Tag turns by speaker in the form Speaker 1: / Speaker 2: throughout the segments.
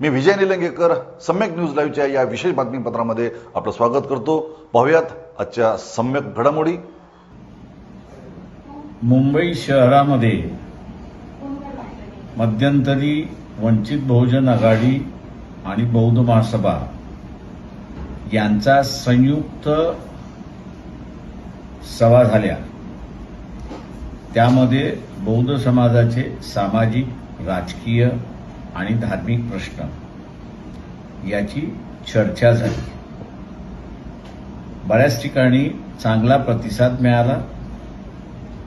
Speaker 1: मी Vijay Nilangekar Samyak news लाईव्हच्या या विशेष बातमीपत्रामध्ये आपलं स्वागत करतो. पाहुयात आजच्या सम्यक घडामोडी.
Speaker 2: मुंबई शहरामध्ये मध्यंतरी वंचित बहुजन आघाडी आणि बौद्ध महासभा यांचा संयुक्त सभा झाल्या. त्यामध्ये बौद्ध समाजाचे सामाजिक राजकीय आणि धार्मिक प्रश्न याची चर्चा झाली. बऱ्याच ठिकाणी चांगला प्रतिसाद मिळाला.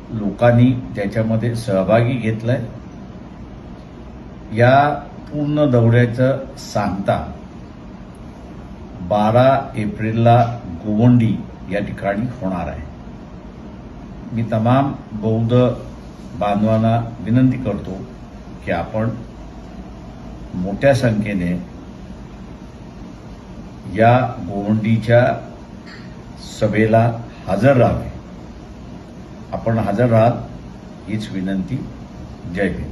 Speaker 2: लोकांनी त्याच्यामध्ये सहभागी घेतलाय. या पूर्ण दौऱ्याचं सांगता बारा एप्रिलला गोवंडी या ठिकाणी होणार आहे. मी तमाम बौद्ध बांधवांना विनंती करतो की आपण मोठ्या संख्येने या गोवंडीच्या सभेला हजर राहावे. आपण हजर राहाल हीच विनंती. जय भीम